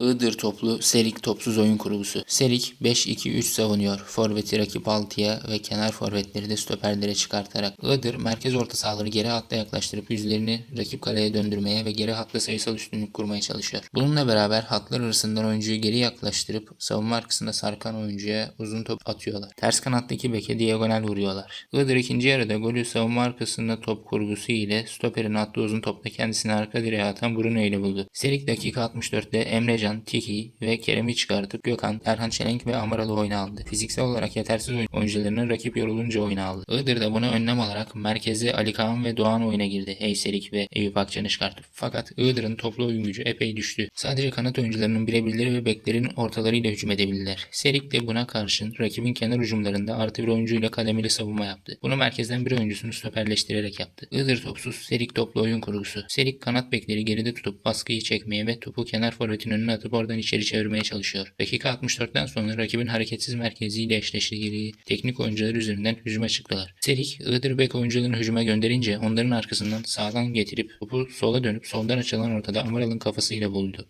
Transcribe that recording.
Iğdır toplu Serik topsuz oyun kurgusu. Serik 5-2-3 savunuyor. Forveti rakip 6'ya ve kenar forvetleri de stoperlere çıkartarak. Iğdır merkez orta sahaları geri hatta yaklaştırıp yüzlerini rakip kaleye döndürmeye ve geri hatta sayısal üstünlük kurmaya çalışıyor. Bununla beraber hatlar arasından oyuncuyu geri yaklaştırıp savunma arkasında sarkan oyuncuya uzun top atıyorlar. Ters kanattaki beke diagonal vuruyorlar. Iğdır ikinci yarıda golü savunma arkasında top kurgusu ile stoperin attığı uzun topla kendisini arka direğe atan Bruno ile buldu. Serik dakika 64'te Emrecan, Tiki ve Kerem'i çıkartıp Gökhan, Erhan Çelenk ve Amaralı oyuna aldı. Fiziksel olarak yetersiz oyun- oyuncularının rakip yorulunca oyuna aldı. Iğdır da buna önlem alarak merkeze Ali Kaan ve Doğan oyuna girdi. Eyserik ve Eyüp Akçan'ı çıkartıp. Fakat Iğdır'ın toplu oyun gücü epey düştü. Sadece kanat oyuncularının birebirleri ve beklerin ortalarıyla hücum edebildiler. Serik de buna karşın rakibin kenar hücumlarında artı bir oyuncuyla kademeli savunma yaptı. Bunu merkezden bir oyuncusunu stoperleştirerek yaptı. Iğdır topsuz, Serik toplu oyun kurgusu. Serik kanat bekleri geride tutup baskıyı çekmeye ve topu kenar forvetin önüne atıp oradan içeri çevirmeye çalışıyor. Dakika 64'ten sonra rakibin hareketsiz merkeziyle eşleştiği teknik oyuncular üzerinden hücuma çıktılar. Serik, Iğdır bek oyuncularını hücuma gönderince onların arkasından sağdan getirip topu sola dönüp soldan açılan ortada Amaral'ın kafasıyla buldu.